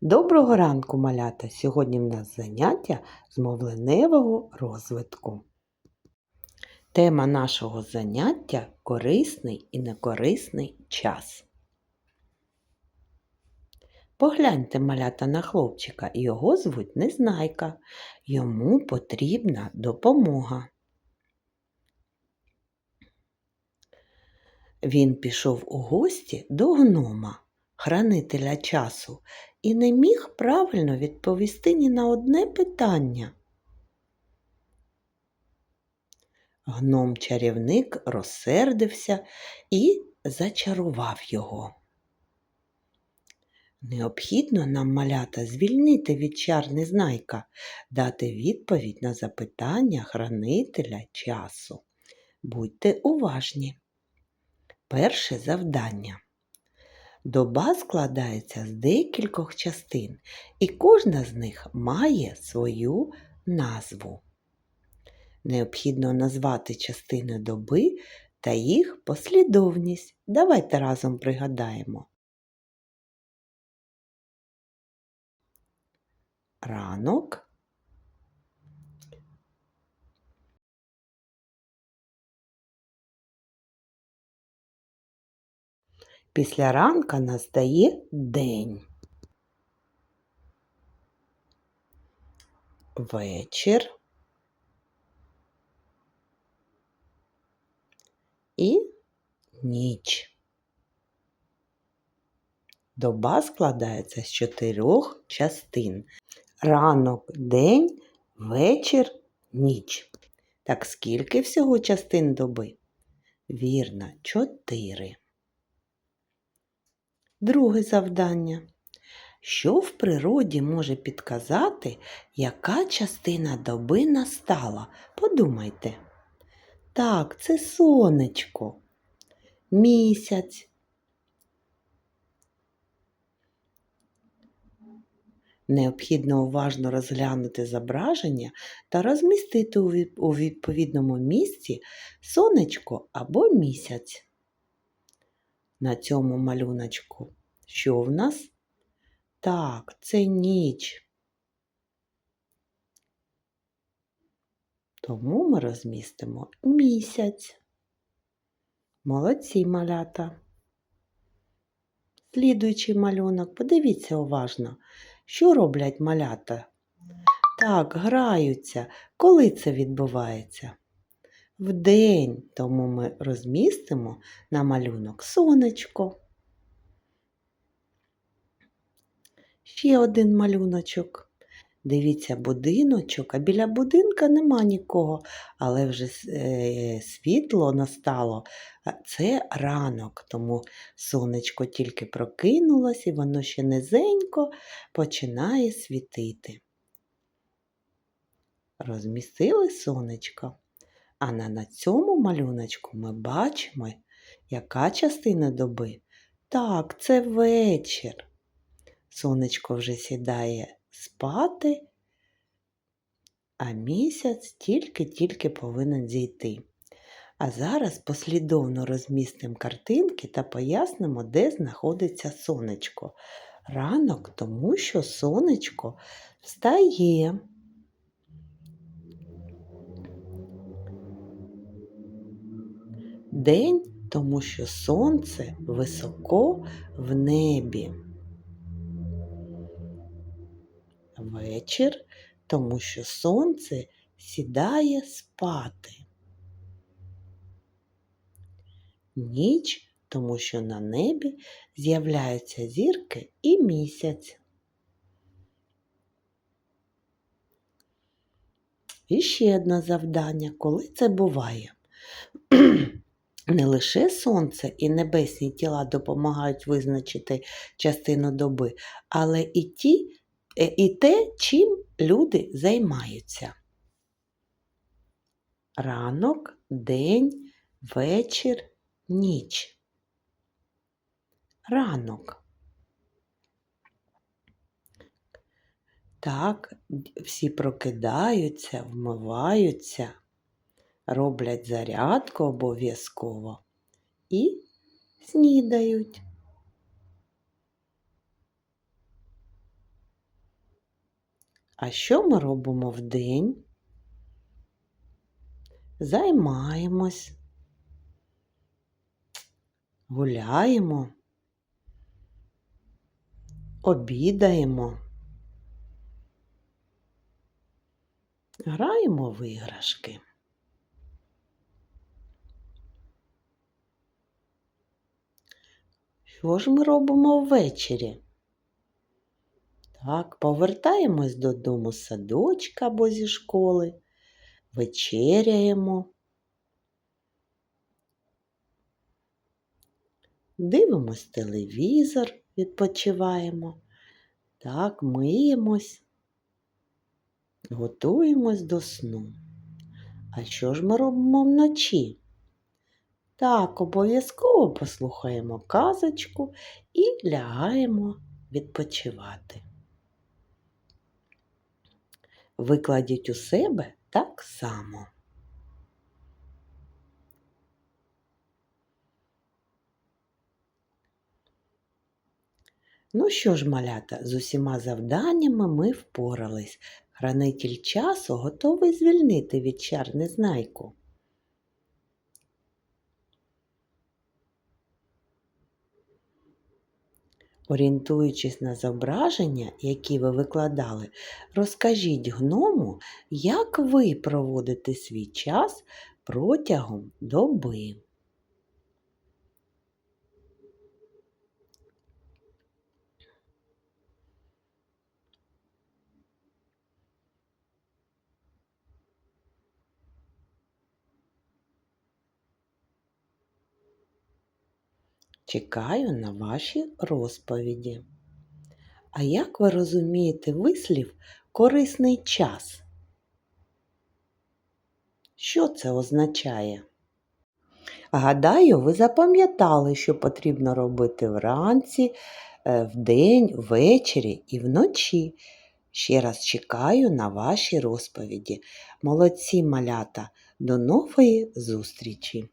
Доброго ранку, малята! Сьогодні в нас заняття з мовленевого розвитку. Тема нашого заняття корисний і некорисний час. Погляньте малята на хлопчика, його звуть Незнайка. Йому потрібна допомога. Він пішов у гості до гнома, хранителя часу, і не міг правильно відповісти ні на одне питання. Гном-чарівник розсердився і зачарував його. Необхідно нам, малята, звільнити від чар незнайка, дати відповідь на запитання хранителя часу. Будьте уважні. Перше завдання. Доба складається з декількох частин, і кожна з них має свою назву. Необхідно назвати частини доби та їх послідовність. Давайте разом пригадаємо. Ранок, Після ранка настає день. Вечір і ніч. Доба складається з чотирьох частин. Ранок, день, вечір, ніч. Так скільки всього частин доби? Вірно, чотири. Друге завдання. Що в природі може підказати, яка частина доби настала? Подумайте. Так, це сонечко, місяць. Необхідно уважно розглянути зображення та розмістити у відповідному місці сонечко або місяць. На цьому малюночку що в нас? Так, це ніч. Тому ми розмістимо місяць. Молодці малята. Слідуючий малюнок, подивіться уважно, що роблять малята. Так, граються. Коли це відбувається? Вдень, тому ми розмістимо на малюнок сонечко. Ще один малюночок. Дивіться, будиночок, а біля будинка нема нікого, але вже е, світло настало. Це ранок, тому сонечко тільки прокинулось і воно ще низенько починає світити. Розмістили сонечко. А на, на цьому малюночку ми бачимо, яка частина доби. Так, це вечір. Сонечко вже сідає спати, а місяць тільки-тільки повинен зійти. А зараз послідовно розмістимо картинки та пояснимо, де знаходиться сонечко. Ранок, тому що сонечко встає. День, тому що сонце високо в небі. Вечір, тому що сонце сідає спати. Ніч, тому що на небі з'являються зірки і місяць. І ще одне завдання, коли це буває. Не лише сонце і небесні тіла допомагають визначити частину доби, але і, ті, е, і те, чим люди займаються. Ранок, день, вечір, ніч. Ранок. Так, всі прокидаються, вмиваються, роблять зарядку обов'язково і снідають. А що ми робимо вдень? Займаємось, гуляємо, обідаємо, граємо в іграшки. Що ж ми робимо ввечері? Так, повертаємось додому з садочка або зі школи, вечеряємо, дивимось телевізор, відпочиваємо, так, миємось, готуємось до сну. А що ж ми робимо вночі? Так, обов'язково послухаємо казочку і лягаємо відпочивати. Викладіть у себе так само. Ну що ж, малята, з усіма завданнями ми впорались. Хранитель часу готовий звільнити від чар незнайку. Орієнтуючись на зображення, які ви викладали, розкажіть гному, як ви проводите свій час протягом доби. Чекаю на ваші розповіді. А як ви розумієте вислів корисний час? Що це означає? Гадаю, ви запам'ятали, що потрібно робити вранці, е, вдень, ввечері і вночі. Ще раз чекаю на ваші розповіді. Молодці малята! До нової зустрічі!